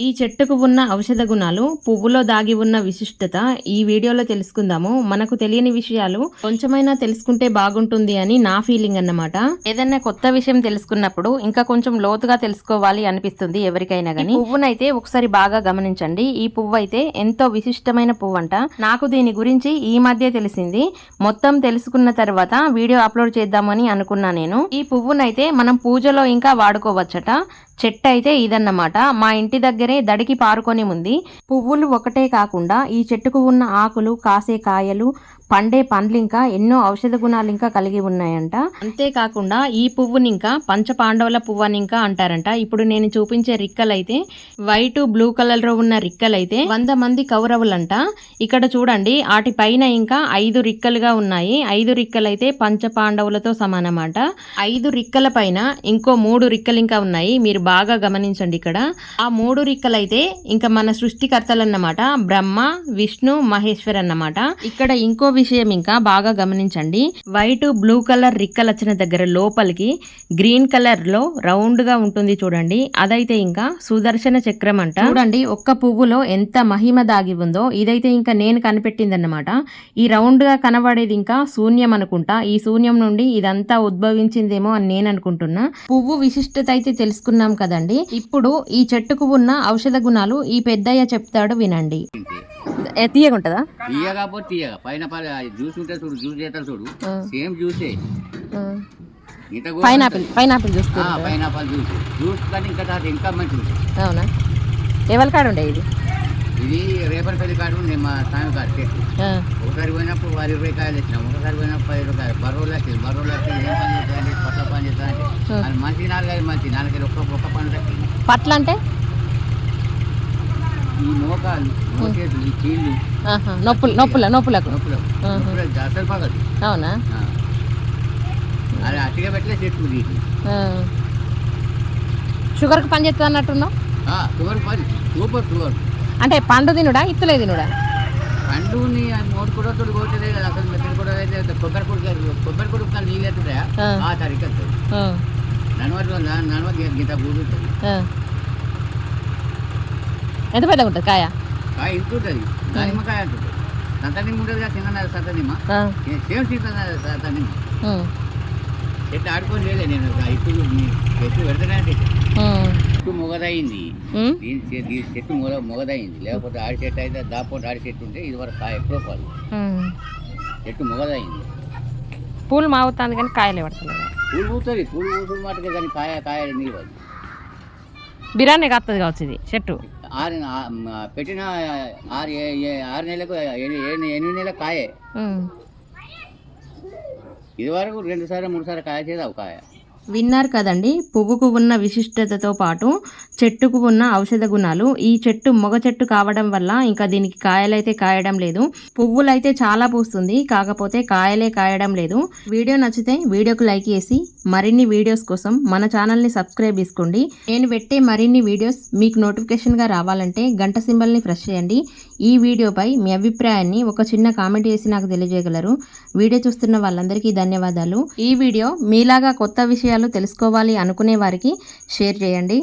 ఈ చెట్టుకు ఉన్న ఔషధ గుణాలు పువ్వులో దాగి ఉన్న విశిష్టత ఈ వీడియోలో తెలుసుకుందాము. మనకు తెలియని విషయాలు కొంచెమైనా తెలుసుకుంటే బాగుంటుంది అని నా ఫీలింగ్ అన్నమాట. ఏదైనా కొత్త విషయం తెలుసుకున్నప్పుడు ఇంకా కొంచెం లోతుగా తెలుసుకోవాలి అనిపిస్తుంది ఎవరికైనా గానీ. పువ్వునైతే ఒకసారి బాగా గమనించండి. ఈ పువ్వు అయితే ఎంతో విశిష్టమైన పువ్వు అంట నాకు దీని గురించి ఈ మధ్య తెలిసింది. మొత్తం తెలుసుకున్న తర్వాత వీడియో అప్లోడ్ చేద్దామని అనుకున్నా నేను. ఈ పువ్వునైతే మనం పూజలో ఇంకా వాడుకోవచ్చట. చెట్టు అయితే ఇదన్నమాట. మా ఇంటి దగ్గరే దడికి పారుకొని ఉంది. పువ్వులు ఒకటే కాకుండా ఈ చెట్టుకు ఉన్న ఆకులు కాసే కాయలు పండే పండ్లు ఇంకా ఎన్నో ఔషధ గుణాలు ఇంకా కలిగి ఉన్నాయంట. అంతేకాకుండా ఈ పువ్వుని ఇంకా పంచ పాండవుల పువ్వు అని ఇంకా అంటారంట. ఇప్పుడు నేను చూపించే రిక్కలైతే వైట్ బ్లూ కలర్లో ఉన్న రిక్కలైతే వంద మంది కౌరవులంట. ఇక్కడ చూడండి వాటి పైన ఇంకా ఐదు రిక్కలుగా ఉన్నాయి. ఐదు రిక్కలైతే పంచ పాండవులతో సమానమాట. ఐదు రిక్కల పైన ఇంకో మూడు రిక్కలు ఇంకా ఉన్నాయి. మీరు బాగా గమనించండి ఇక్కడ. ఆ మూడు రిక్కలైతే ఇంకా మన సృష్టికర్తలు అన్నమాట బ్రహ్మ విష్ణు మహేశ్వర్ అన్నమాట ఇక్కడ ఇంకో విషయం ఇంకా బాగా గమనించండి. వైట్ బ్లూ కలర్ రిక్కలు వచ్చిన దగ్గర లోపలికి గ్రీన్ కలర్లో రౌండ్గా ఉంటుంది చూడండి. అదైతే ఇంకా సుదర్శన చక్రం అంట. చూడండి ఒక్క పువ్వులో ఎంత మహిమ దాగి ఉందో. ఇదైతే ఇంకా నేను కనిపెట్టిందన్నమాట. ఈ రౌండ్గా కనబడేది ఇంకా శూన్యం అనుకుంటా. ఈ శూన్యం నుండి ఇదంతా ఉద్భవించిందేమో అని నేను అనుకుంటున్నా. పువ్వు విశిష్టత అయితే తెలుసుకున్నాం కదండి. ఇప్పుడు ఈ చెట్టుకు ఉన్న ఔషధ గుణాలు ఈ పెద్దయ్య చెప్తాడు వినండి. తీయగుంటదా? తీయకపోతే తీయగా. పైన పైన జ్యూస్ ఉంటే చూడు జ్యూస్ చేస్తారు చూడు. సేమ్ జ్యూసే. పైనాపిల్ పైనాపిల్ చూస్తే పైనాపల్ జ్యూస్. జ్యూస్ కానీ ఇంకా తర్వాత ఇంకా మంచిది. అవునా? ఎవరి కాడ ఉండే ఇది? ఇది రేపటిపల్లి కాడు నేను మా స్వామి కాడు ఒకసారి పోయినప్పుడు వారి ఇరవై కాయలు వచ్చినాం ఒకసారి పోయినప్పుడు పది రూపాయలు బరువులు వచ్చింది బరువులు వచ్చి ఏం పని చేస్తారంటే పట్ల పని అది మంచి నాలుగైదు మంచి నాలుగైదు ఒక్క ఒక్క పని పట్ల అంటే? ఈ మోకాలు మోచేతులు ఈ కీళ్ళు. నొప్పులు నొప్పుల నొప్పులకు? నొప్పులు. నొప్పులు అసలు పగదు. అవునా. అది పెట్టలే ఆ. షుగర్కి పని చేస్తుంది అన్నట్టున్నావు? షుగర్ పని. Super sugar. అంటే పండు తినుడా ఇత్తులే తినుడా? పండుని మూడు కూడా తోడు కదా అసలు మెత్తలు కూడా అయితే కొబ్బరి కొడుకు కొబ్బరి కొడుకు కానీ నీళ్ళు ఎత్తుంటాయా ఆ. ఆ తరికి వస్తుంది ఆ, నన్వటి నన్వ గీత కూడుతుంది. ఎంత పెద్దగా ఉంటుంది కాయ? కాయ ఇంత ఉంటుంది. దానిమ్మకాయ ఉంటుంది. కదా చిన్న సేమ్ సీత చెట్టు ఆడుకొని లేలే నేను. ఇప్పుడు చెట్టు మొగదయింది. దీని చెట్టు మొగ మొగదయింది. లేకపోతే ఆడి చెట్టు అయితే దాపోతే ఆడి చెట్టు ఉంటే ఇది వరకు కాయ ఎప్పుడో పాలు. చెట్టు మొగదయింది. పూలు మాగుతుంది కానీ కాయలే పడుతున్నాయి పూలు పూస్తుంది పూలు మటుకే కానీ కాయ కాయ నిలవదు బిర్యానీ కాస్తుంది కావచ్చు ఇది చెట్టు. ఆరు పెట్టిన ఆరు ఆరు నెలలకు ఎని- ఎని- ఎనిమిది నెలల కాయే ఉమ్. ఇది వరకు రెండు సార్లు మూడు సార్లు కాయ చేదావు కాయ విన్నారు కదండి. పువ్వుకు ఉన్న విశిష్టతతో పాటు చెట్టుకు ఉన్న ఔషధ గుణాలు. ఈ చెట్టు మొగ చెట్టు కావడం వల్ల ఇంకా దీనికి కాయలైతే కాయడం లేదు. పువ్వులైతే చాలా పూస్తుంది. కాకపోతే కాయలే కాయడం లేదు. వీడియో నచ్చితే వీడియోకు లైక్ చేసి మరిన్ని వీడియోస్ కోసం మన ఛానల్ని సబ్స్క్రైబ్ చేసుకోండి. నేను పెట్టే మరిన్ని వీడియోస్ మీకు నోటిఫికేషన్గా రావాలంటే గంట సింబల్ని ప్రెస్ చేయండి. ఈ వీడియోపై మీ అభిప్రాయాన్ని ఒక చిన్న కామెంట్ చేసి నాకు తెలియజేయగలరు. వీడియో చూస్తున్న వాళ్ళందరికీ ధన్యవాదాలు. ఈ వీడియో మీలాగా కొత్త విషయాలు తెలుసుకోవాలి అనుకునే వారికి షేర్ చేయండి.